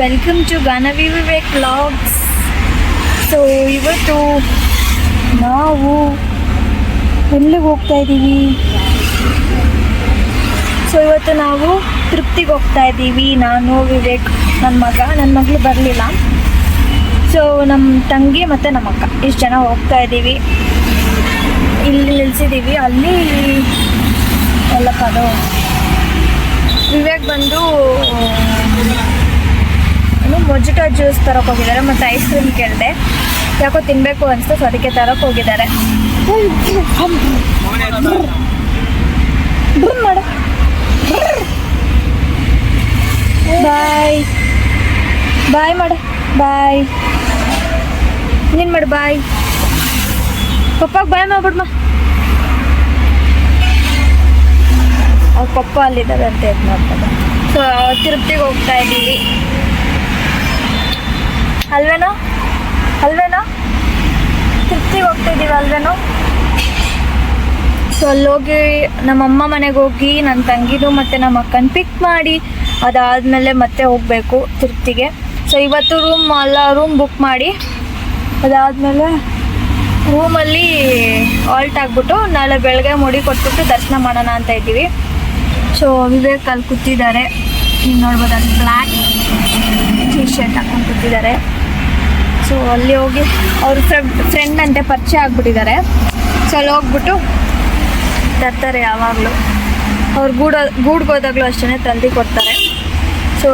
Welcome to Ganavi Vivek logs so ಇವತ್ತು ನಾವು ಎಲ್ಲಿಗೆ ಹೋಗ್ತಾ ಇದ್ದೀವಿ? ಸೊ ಇವತ್ತು ನಾವು ತೃಪ್ತಿಗೆ ಹೋಗ್ತಾ ಇದ್ದೀವಿ. ನಾನು, ವಿವೇಕ್ ನನ್ನ ಮಗ ನನ್ನ ಮಗಳು ಬರಲಿಲ್ಲ. ಸೊ ನಮ್ಮ ತಂಗಿ ಮತ್ತು ನಮ್ಮ ಅಕ್ಕ, ಇಷ್ಟು ಜನ ಹೋಗ್ತಾ ಇದ್ದೀವಿ. ಇಲ್ಲಿ ನಿಲ್ಸಿದ್ದೀವಿ. ಅಲ್ಲಿ ಎಲ್ಲ ಅದು ವಿವೇಕ್ ಬಂದು ಮೊಜಿಟೋ ಜ್ಯೂಸ್ ತರಕ್ಕೆ ಹೋಗಿದ್ದಾರೆ, ಮತ್ತು ಐಸ್ ಕ್ರೀಮ್ ಕೇಳಿದೆ. ಯಾಕೋ ತಿನ್ನಬೇಕು ಅನಿಸ್ತು ಸೊ ಅದಕ್ಕೆ ತರಕ್ಕೆ ಹೋಗಿದ್ದಾರೆ. ಮಾಡು. ಬಾಯ್ ಬಾಯ್ ಮಾಡು. ಬಾಯ್ ನೀನು ಮಾಡು ಬಾಯ್ ಪಪ್ಪಾಗೆ ಬಾಯ್ ಮಾಡ್ಬಿಡ್ಮ? ಅವ್ರ ಪಪ್ಪ ಅಲ್ಲಿದ್ದಾರೆ ಅಂತ ಇದು ಮಾಡ್ತಾರೆ ಸೊ, ತಿರುಪ್ತಿಗೆ ಹೋಗ್ತಾ ಇದ್ದೀವಿ. ಅಲ್ವೇನೋ? ಅಲ್ವೇನೋ? ತೃಪ್ತಿಗೆ ಹೋಗ್ತಾ ಇದ್ದೀವಿ ಅಲ್ವೇನೋ? ಸೊ ಅಲ್ಲೋಗಿ ನಮ್ಮಮ್ಮ ಮನೆಗೆ ಹೋಗಿ ನನ್ನ ತಂಗಿದು ಮತ್ತು ನಮ್ಮ ಅಕ್ಕನ ಪಿಕ್ ಮಾಡಿ, ಅದಾದಮೇಲೆ ಮತ್ತೆ ಹೋಗಬೇಕು ತೃಪ್ತಿಗೆ ಸೊ ಇವತ್ತು ರೂಮ್ ಎಲ್ಲ ರೂಮ್ ಬುಕ್ ಮಾಡಿ, ಅದಾದಮೇಲೆ ರೂಮಲ್ಲಿ ಆಲ್ಟ್ ಆಗಿಬಿಟ್ಟು ನಾಳೆ ಬೆಳಗ್ಗೆ ಮುಡಿ ಕೊಟ್ಬಿಟ್ಟು ದರ್ಶನ ಮಾಡೋಣ ಅಂತ ಇದ್ದೀವಿ. ಸೊ ವಿವೇಕ್ ಅಲ್ಲಿ ಕೂತಿದ್ದಾರೆ. ನೀವು ನೋಡ್ಬೋದು ಅಲ್ಲಿ ಬ್ಲ್ಯಾಕ್ ಟಿ ಶರ್ಟ್ ಹಾಕೊಂಡು ಕೂತಿದ್ದಾರೆ. ಸೊ ಅಲ್ಲಿ ಹೋಗಿ ಅವ್ರ ಫ್ರೆಂಡ್ ಅಂತೆ ಪರಿಚಯ ಆಗ್ಬಿಟ್ಟಿದ್ದಾರೆ. ಸೊ ಅಲ್ಲಿ ಹೋಗ್ಬಿಟ್ಟು ತರ್ತಾರೆ ಯಾವಾಗಲೂ. ಅವ್ರು ಗೂಡ, ಗೂಡ್ಗೆ ಹೋದಾಗಲೂ ಅಷ್ಟೇ ತಂದು ಕೊಡ್ತಾರೆ. ಸೊ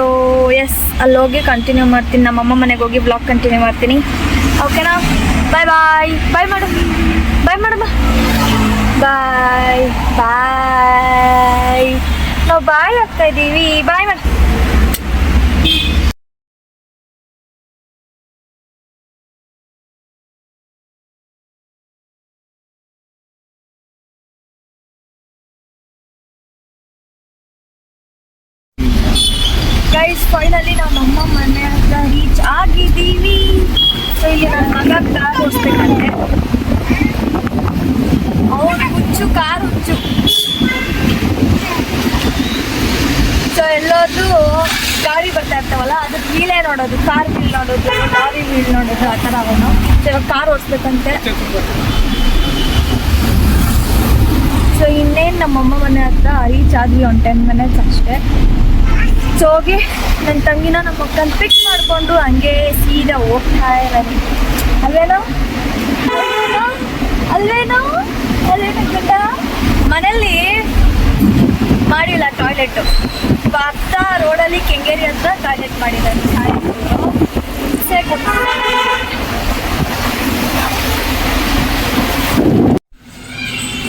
ಎಸ್ ಅಲ್ಲಿ ಹೋಗಿ ಕಂಟಿನ್ಯೂ ಮಾಡ್ತೀನಿ. ನಮ್ಮಮ್ಮ ಮನೆಗೆ ಹೋಗಿ ಬ್ಲಾಗ್ ಕಂಟಿನ್ಯೂ ಮಾಡ್ತೀನಿ. ಓಕೆನಾ ಬಾಯ್ ಬಾಯ್ ಬಾಯ್ ಮಾಡು ಬಾಯ್ ಮಾಡಮ್ಮ ಬಾಯ್ ಬಾಯ್ ನಾವು ಬಾಯ್ ಆಗ್ತಾ ಇದ್ದೀವಿ. ಬಾಯ್ ಮಾಡಿ ಫೈನಲಿ ನಮ್ಮ ಅಮ್ಮ ಮನೆ ಹತ್ರ ರೀಚ್ ಆಗಿದ್ದೀವಿ. ಸೊ ಇಲ್ಲಿ ನನ್ನ ಮಗ ಕಾರ್ ಓಡಿಸ್ಬೇಕಂತೆ. ಅವ್ರು ಹುಚ್ಚು ಕಾರ್ ಹುಚ್ಚು. ಸೊ ಎಲ್ಲೋದ್ರೂ ಗಾಡಿ ಬರ್ತಾ ಇರ್ತಾವಲ್ಲ ಅದ್ರ ವೀಲೇ ನೋಡೋದು ಕಾರ್ ವೀಲ್ ನೋಡೋದು ಲಾರಿ ವೀಲ್ ನೋಡೋದು, ಆ ಥರ ಅವನು. ಸೊ ಇವಾಗ ಕಾರ್ ಓಡಿಸ್ಬೇಕಂತೆ. ಸೊ ಇನ್ನೇನು ನಮ್ಮಮ್ಮ ಮನೆ ಹತ್ರ ರೀಚ್ ಆದ್ವಿ, ಒಂದು ಟೆನ್ ಮಿನಿಟ್ಸ್ ಅಷ್ಟೇ. ಸೊ ಹೋಗಿ ನನ್ನ ತಂಗಿನ ನಮ್ಮ ಅಕ್ಕನ ಪಿಕ್ ಮಾಡಿಕೊಂಡು ಹಂಗೆ ಸೀದಾ ಹೋಗ್ತಾ ಇರೋದು ಅಲ್ವೇನೋ ಅಲ್ವೇನೋ ಅಲ್ವೇನೋ ಗಂಡ ಮನೇಲಿ ಮಾಡಿಲ್ಲ ಟಾಯ್ಲೆಟು ಅರ್ಧ ರೋಡಲ್ಲಿ ಕೆಂಗೇರಿ ಅಂತ ಟಾಯ್ಲೆಟ್ ಮಾಡಿದ್ದಾರೆ.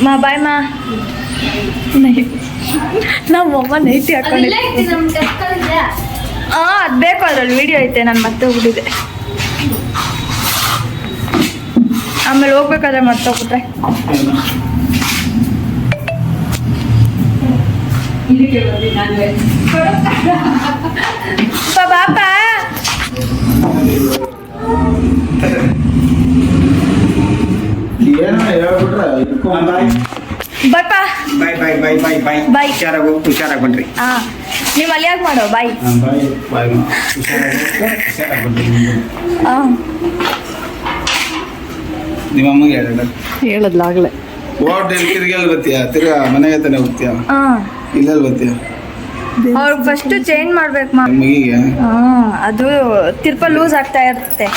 ಮಾ, ಬಾಯ್ ಮಾ. ನಮ್ಮ ಅಮ್ಮ ನೈಟಿ ಹಾಕೊಂಡಿದ್ದೆ ಹಾಂ ಅದು ಬೇಕು ಅದ್ರಲ್ಲಿ ವಿಡಿಯೋ ಐತೆ ನಾನು ಮತ್ತೆ ಹೋಗ್ಬಿಟ್ಟಿದೆ. ಆಮೇಲೆ ಹೋಗ್ಬೇಕಾದ್ರೆ ಮತ್ತೆ ಹೋಗುತ್ತೆ ಏನ ಏನೋ ಹೇಳ್ಬಿಟ್ರೆ ಇಟ್ಕೊಂಡ್ ಬಾಯ್ ಬಾಯ್ ಬಾಯ್ ಬಾಯ್ ಬಾಯ್ ಬಾಯ್. ಹುಷಾರಾಗಿ ಹೋಗಿ ಹುಷಾರಾಗಿ ಬನ್ರಿ. ಹಾಂ. ನೀವು ಅಲ್ಲಿ ಯಾಕೆ ಮಾಡೋ ಬಾಯ್ ಹಾಂ ಬಾಯ್ ಬಾಯ್ ಹುಷಾರಾಗಿ ಹೋಗ್ತಾ ಹುಷಾರಾಗಿ ಬನ್ರಿ ನೀವು. ಹಾಂ ನಿಮ್ಮ ಅಮ್ಮಗೆ ಹೇಳ ಹೇಳದ್ಲಾಗಲೇ ಓಟ್ ತಿರ್ಗೆಲ್ಲಿ ಬರ್ತೀಯ ತಿರ್ಗಾ ಮನೆಗೆ ತಾನೆ ಹೋಗ್ತೀಯ? ಹಾಂ. ಇಲ್ಲೆಲ್ಲಿ ಬರ್ತೀಯ ಅವ್ರು ಫಸ್ಟು ಚೇಂಜ್ ಮಾಡ್ಬೇಕು ಮಗಿಗೆ ಹಾಂ ಅದು ತಿರ್ಪ ಲೂಸ್ ಆಗ್ತಾ ಇರುತ್ತೆ.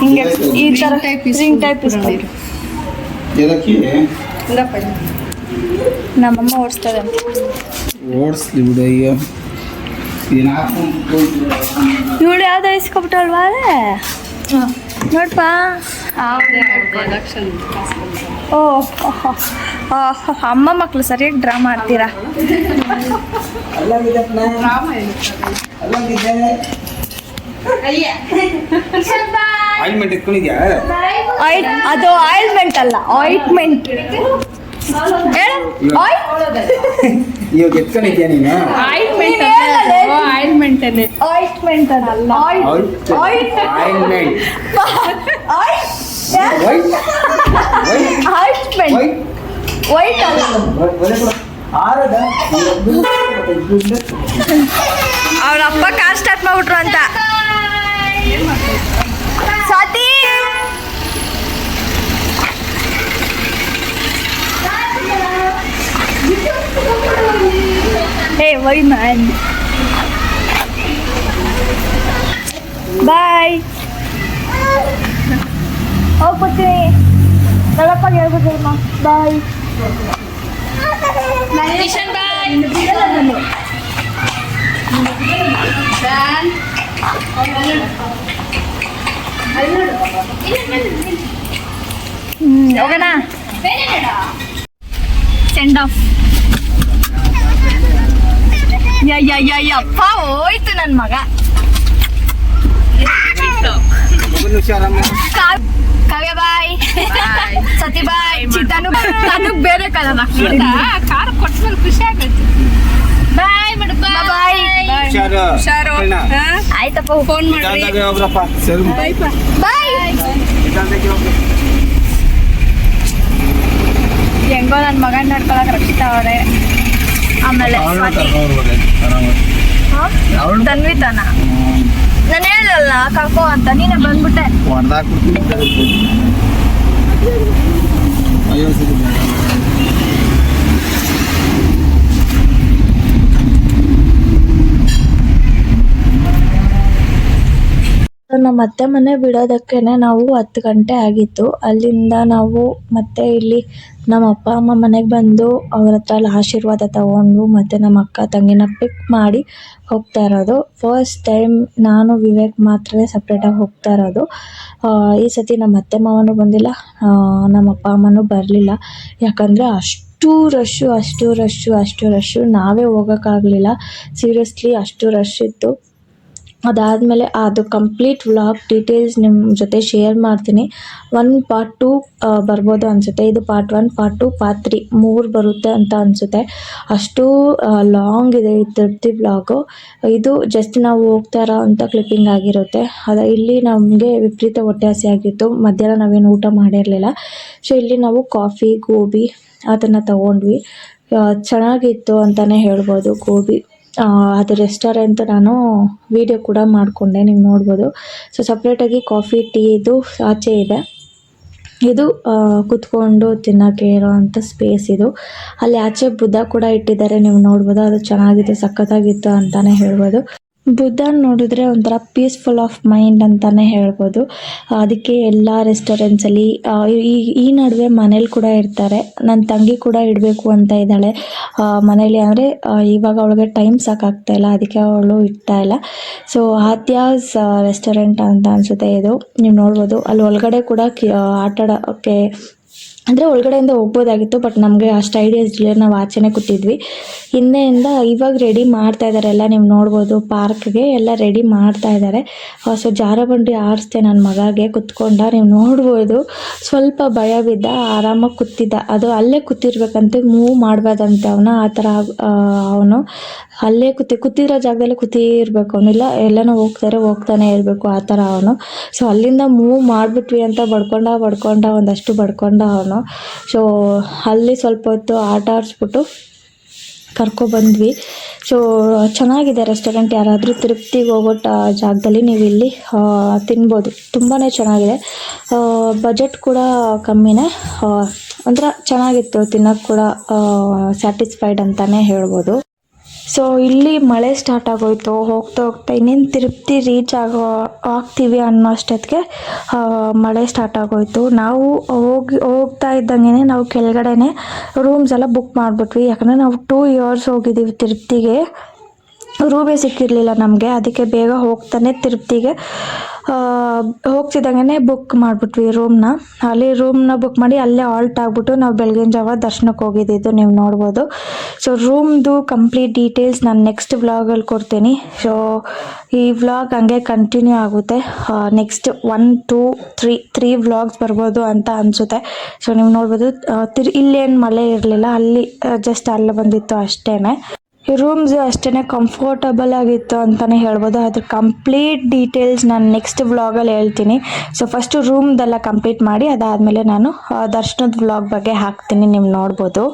ಹಿಂಗೆ ಈ ಥರ ರಿಂಗ್ ಟೈಪ್ ಇಸ್ಕೊಂಡು ಏನಕ್ಕೆ ನಮ್ಮಮ್ಮ ಓಡಿಸ್ತದೆ ಓಡಿಸ್ಲಿ ಬಿಡು ಅಯ್ಯೋ ಇವಳು ಯಾವ್ದು ಇಸ್ಕೊಬಿಟ್ಟಲ್ವಾ ನೋಡ್ಪ. ಓ ಅಮ್ಮ ಮಕ್ಕಳು ಸರಿಯಾಗಿ ಡ್ರಾ ಮಾಡ್ತೀರಾ? ಆಯಿಂಟ್ಮೆಂಟ್ ಇಟ್ಕೊಂಡಿದ್ಯಾ? ಆಯಿಲ್ ಅದು ಆಯಿಲ್ಮೆಂಟ್ ಅಲ್ಲ ಆಯಿಂಟ್ಮೆಂಟ್ ಇವಾಗ ಎತ್ಕೊಂಡಿದ್ಯಾ ನೀನು? ಆಯಿಂಟ್ಮೆಂಟ್ ಆಯಿಂಟ್ಮೆಂಟ್ ಅಲ್ಲ ವೈಟ್ ಆಯಿಂಟ್ಮೆಂಟ್ ವೈಟ್ ವೈಟ್ ಅಲ್ಲ. ಅವ್ರ ಅಪ್ಪ ಕಾರ್ ಸ್ಟಾರ್ಟ್ ಮಾಡ್ಬಿಟ್ರು ಅಂತ. với mình. Bye. Ô cô chị đó là con nhớ cô chị mà. Bye. Mày Vision bye. Dan. Okay send off ಯಪ್ಪ ಹೋಯ್ತು ನನ್ನ ಮಗ. ಕಾವ್- ಕಾವ್ಯ ಬಾಯ್. ಸತಿ ಬಾಯ್. ಚಿತ್ತಾನು ತನಗ್ ಬೇರೆ ಕಲರ್ ಕಾರ್ ಕೊಟ್ಮೇಲೆ ಖುಷಿ ಆಗತ್ತೆ ಬಾಯ್ ಮೇಡಮ್ ಬಾಯ್? ಆಯ್ತಪ್ಪ ಫೋನ್ ಮಾಡಿ ಬಾಯ್ ಹೆಂಗೋ. ನನ್ನ ಮಗನ ನಡ್ಕೊಳಕ್ ರಕ್ಷಿತಾ ಅವರೇ. ಆಮೇಲೆ? ತನ್ವಿತಾನ? ನಾನು ಹೇಳಲ್ಲ ಕಾಕೋ ಅಂತ. ನೀನೆ ಬಂದ್ಬಿಟ್ಟೆ. ನಮ್ಮ ಅತ್ತೆ ಮನೆ ಬಿಡೋದಕ್ಕೇನೆ ನಾವು ಹತ್ತು ಗಂಟೆ ಆಗಿತ್ತು. ಅಲ್ಲಿಂದ ನಾವು ಮತ್ತೆ ಇಲ್ಲಿ ನಮ್ಮ ಅಪ್ಪ, ಅಮ್ಮ ಮನೆಗೆ ಬಂದು ಅವ್ರ ಹತ್ರ ಆಶೀರ್ವಾದ ತಗೊಂಡು ಮತ್ತೆ ನಮ್ಮ ಅಕ್ಕ ತಂಗಿನ ಪಿಕ್ ಮಾಡಿ ಹೋಗ್ತಾ ಇರೋದು. ಫಸ್ಟ್ ಟೈಮ್ ನಾನು, ವಿವೇಕ್ ಮಾತ್ರವೇ ಸಪ್ರೇಟಾಗಿ ಹೋಗ್ತಾ ಇರೋದು. ಈ ಸತಿ ನಮ್ಮ ಅತ್ತೆ ಮಾವನೂ ಬಂದಿಲ್ಲ. ನಮ್ಮ ಅಪ್ಪ, ಅಮ್ಮನೂ ಬರಲಿಲ್ಲ. ಯಾಕಂದರೆ ಅಷ್ಟು ರಶ್ಶು ಅಷ್ಟು ರಶ್ಶು ಅಷ್ಟು ರಶ್ಶು ನಾವೇ ಹೋಗೋಕ್ಕಾಗಲಿಲ್ಲ. ಸೀರಿಯಸ್ಲಿ ಅಷ್ಟು ರಶ್ ಇತ್ತು. ಅದಾದಮೇಲೆ ಅದು ಕಂಪ್ಲೀಟ್ ವ್ಲಾಗ್ ಡೀಟೇಲ್ಸ್ ನಿಮ್ಮ ಜೊತೆ ಶೇರ್ ಮಾಡ್ತೀನಿ. ಒನ್ ಪಾರ್ಟ್ ಟೂ ಬರ್ಬೋದು ಅನಿಸುತ್ತೆ. ಇದು part one part two part three ಮೂರು ಬರುತ್ತೆ ಅಂತ ಅನಿಸುತ್ತೆ. ಅಷ್ಟು ಲಾಂಗ್ ಇದೆ ಈ ತೃಪ್ತಿ ವ್ಲಾಗು ಇದು ಜಸ್ಟ್ ನಾವು ಹೋಗ್ತಾ ಇರೋ ಅಂತ ಕ್ಲಿಪ್ಪಿಂಗ್ ಆಗಿರುತ್ತೆ. ಅದು ಇಲ್ಲಿ ನಮಗೆ ವಿಪರೀತ ಹೊಟ್ಟೆ ಹಸಿ ಆಗಿತ್ತು. ಮಧ್ಯಾಹ್ನ ನಾವೇನು ಊಟ ಮಾಡಿರಲಿಲ್ಲ. ಸೊ ಇಲ್ಲಿ ನಾವು ಕಾಫಿ ಗೋಬಿ ಅದನ್ನು ತಗೊಂಡ್ವಿ. ಚೆನ್ನಾಗಿತ್ತು ಅಂತಲೇ ಹೇಳ್ಬೋದು ಗೋಬಿ. ಅದು ರೆಸ್ಟೋರೆಂಟ್ ನಾನು ವಿಡಿಯೋ ಕೂಡ ಮಾಡಿಕೊಂಡೆ, ನೀವು ನೋಡ್ಬೋದು. ಸೊ ಸಪ್ರೇಟಾಗಿ ಕಾಫಿ ಟೀ ಇದು ಆಚೆ ಇದೆ. ಇದು ಕುತ್ಕೊಂಡು ತಿನ್ನೋಕ್ಕೆ ಇರೋವಂಥ ಸ್ಪೇಸ್ ಇದು. ಅಲ್ಲಿ ಆಚೆ ಬುದ್ಧ ಕೂಡ ಇಟ್ಟಿದ್ದಾರೆ, ನೀವು ನೋಡ್ಬೋದು. ಅದು ಚೆನ್ನಾಗಿದೆ, ಸಖತ್ತಾಗಿತ್ತು ಅಂತಲೇ ಹೇಳ್ಬೋದು. ಬುದ್ಧ ನೋಡಿದ್ರೆ ಒಂಥರ ಪೀಸ್ಫುಲ್ ಆಫ್ ಮೈಂಡ್ ಅಂತಾನೆ ಹೇಳ್ಬೋದು. ಅದಕ್ಕೆ ಎಲ್ಲ ರೆಸ್ಟೋರೆಂಟ್ಸಲ್ಲಿ ಈ ಈ ನಡುವೆ ಮನೇಲಿ ಕೂಡ ಇರ್ತಾರೆ. ನನ್ನ ತಂಗಿ ಕೂಡ ಇಡಬೇಕು ಅಂತ ಇದ್ದಾಳೆ. ಮನೇಲಿ ಅಂದರೆ ಇವಾಗ ಅವಳಿಗೆ ಟೈಮ್ ಸಾಕಾಗ್ತಾ ಇಲ್ಲ. ಅದಕ್ಕೆ ಅವಳು ಇಡ್ತಾ ಇಲ್ಲ. ಸೊ ಆತ್ಯಾಸ್ ರೆಸ್ಟೋರೆಂಟ್ ಅಂತ ಅನಿಸುತ್ತೆ ಇದು. ನೀವು ನೋಡ್ಬೋದು. ಅಲ್ಲಿ ಒಳಗಡೆ ಕೂಡ ಆಟ ಆಡೋಕ್ಕೆ ಅಂದರೆ ಒಳಗಡೆಯಿಂದ ಹೋಗ್ಬೋದಾಗಿತ್ತು ಬಟ್ ನಮಗೆ ಅಷ್ಟು ಐಡಿಯಾಸ್ ಇಲ್ಲ ನಾವು ಆಚೆನೇ ಕೂತಿದ್ವಿ. ಹಿಂದೆಯಿಂದ ಇವಾಗ ರೆಡಿ ಮಾಡ್ತಾ ಇದ್ದಾರೆ ಎಲ್ಲ ನೀವು ನೋಡ್ಬೋದು ಪಾರ್ಕ್ಗೆ ಎಲ್ಲ ರೆಡಿ ಮಾಡ್ತಾ ಇದ್ದಾರೆ ಸೊ ಜಾರಬಂಡಿ ಆರಿಸ್ದೆ ನನ್ನ ಮಗಗೆ ಕುತ್ಕೊಂಡ, ನೀವು ನೋಡ್ಬೋದು, ಸ್ವಲ್ಪ ಭಯ ಬಿದ್ದ, ಆರಾಮಾಗಿ ಕೂತಿದ್ದ. ಅದು ಅಲ್ಲೇ ಕೂತಿರ್ಬೇಕಂತೆ ಮೂವ್ ಮಾಡಬಾರ್ದಂತೆ ಅವನ, ಆ ಥರ ಅವನು. ಅಲ್ಲೇ ಕೂತಿ, ಕೂತಿರೋ ಜಾಗದಲ್ಲೇ ಕೂತಿರ್ಬೇಕು ಅವನಿಲ್ಲ ಎಲ್ಲನೂ ಹೋಗ್ತಾರೆ, ಹೋಗ್ತಾನೆ ಇರಬೇಕು, ಆ ಥರ ಅವನು. ಸೊ ಅಲ್ಲಿಂದ ಮೂವ್ ಮಾಡಿಬಿಟ್ವಿ ಅಂತ ಬಡ್ಕೊಂಡ ಬಡ್ಕೊಂಡ, ಒಂದಷ್ಟು ಬಡ್ಕೊಂಡ ಅವನು. ಸೊ ಅಲ್ಲಿ ಸ್ವಲ್ಪ ಹೊತ್ತು ಆಟ ಆಡಿಸ್ಬಿಟ್ಟು ಕರ್ಕೊಬಂದ್ವಿ. ಸೊ ಚೆನ್ನಾಗಿದೆ ರೆಸ್ಟೋರೆಂಟ್ ಯಾರಾದರೂ ತಿರುಪ್ತಿಗೆ ಹೋಗೋ ಜಾಗದಲ್ಲಿ ನೀವು ಇಲ್ಲಿ ತಿನ್ಬೋದು. ತುಂಬಾ ಚೆನ್ನಾಗಿದೆ. ಬಜೆಟ್ ಕೂಡ ಕಮ್ಮಿನೇ. ಅಂದ್ರೆ ಚೆನ್ನಾಗಿತ್ತು ತಿನ್ನೋಕ್ಕೆ ಕೂಡ ಸ್ಯಾಟಿಸ್ಫೈಡ್ ಅಂತಲೇ ಹೇಳ್ಬೋದು. ಸೊ ಇಲ್ಲಿ ಮಳೆ ಸ್ಟಾರ್ಟ್ ಆಗೋಯ್ತು. ಹೋಗ್ತಾ ಹೋಗ್ತಾ ಇನ್ನೇನು ತಿರುಪ್ತಿ ರೀಚ್ ಆಗೋ, ಆಗ್ತೀವಿ ಅನ್ನೋ ಅಷ್ಟೊತ್ತಿಗೆ ಮಳೆ ಸ್ಟಾರ್ಟ್ ಆಗೋಯ್ತು. ನಾವು ಹೋಗಿ, ಹೋಗ್ತಾ ಇದ್ದಂಗೆ ನಾವು ಕೆಳಗಡೆನೆ ರೂಮ್ಸ್ ಎಲ್ಲ ಬುಕ್ ಮಾಡಿಬಿಟ್ವಿ. ಯಾಕಂದರೆ ನಾವು ಟೂ ಇಯರ್ಸ್ ಹೋಗಿದ್ದೀವಿ ತಿರುಪ್ತಿಗೆ. ರೂಮೇ ಸಿಕ್ಕಿರಲಿಲ್ಲ ನಮಗೆ. ಅದಕ್ಕೆ ಬೇಗ ಹೋಗ್ತಾನೆ ತಿರುಪ್ತಿಗೆ. ಹೋಗ್ತಿದ್ದಂಗೆ ಬುಕ್ ಮಾಡಿಬಿಟ್ವಿ ರೂಮ್ನ ಅಲ್ಲಿ ರೂಮ್ನ ಬುಕ್ ಮಾಡಿ ಅಲ್ಲೇ ಆಲ್ಟ್ ಆಗಿಬಿಟ್ಟು ನಾವು ಬೆಳಗಿನ ಜಾವ ದರ್ಶನಕ್ಕೆ ಹೋಗಿದ್ದಿದ್ದು ನೀವು ನೋಡ್ಬೋದು. ಸೊ ರೂಮ್ದು ಕಂಪ್ಲೀಟ್ ಡೀಟೇಲ್ಸ್ ನಾನು ನೆಕ್ಸ್ಟ್ ವ್ಲಾಗಲ್ಲಿ ಕೊಡ್ತೀನಿ. ಸೊ ಈ ವ್ಲಾಗ್ ಹಂಗೆ ಕಂಟಿನ್ಯೂ ಆಗುತ್ತೆ. Next one two three three vlogs ಬರ್ಬೋದು ಅಂತ ಅನಿಸುತ್ತೆ. ಸೊ ನೀವು ನೋಡ್ಬೋದು. ತಿರ್, ಇಲ್ಲೇನು ಮಳೆ ಇರಲಿಲ್ಲ. ಅಲ್ಲಿ ಜಸ್ಟ್ ಅಲ್ಲಿ ಬಂದಿತ್ತು ಅಷ್ಟೇ ರೂಮ್ಸ್ ಅಷ್ಟೇ ಕಂಫರ್ಟಬಲ್ ಆಗಿತ್ತು ಅಂತಲೇ ಹೇಳ್ಬೋದು. ಅದ್ರ ಕಂಪ್ಲೀಟ್ ಡೀಟೇಲ್ಸ್ ನಾನು ನೆಕ್ಸ್ಟ್ ವ್ಲಾಗಲ್ಲಿ ಹೇಳ್ತೀನಿ. ಸೊ ಫಸ್ಟು ರೂಮ್ದೆಲ್ಲ ಕಂಪ್ಲೀಟ್ ಮಾಡಿ ಅದಾದಮೇಲೆ ನಾನು ದರ್ಶನದ ವ್ಲಾಗ್ ಬಗ್ಗೆ ಹಾಕ್ತೀನಿ, ನೀವು ನೋಡ್ಬೋದು.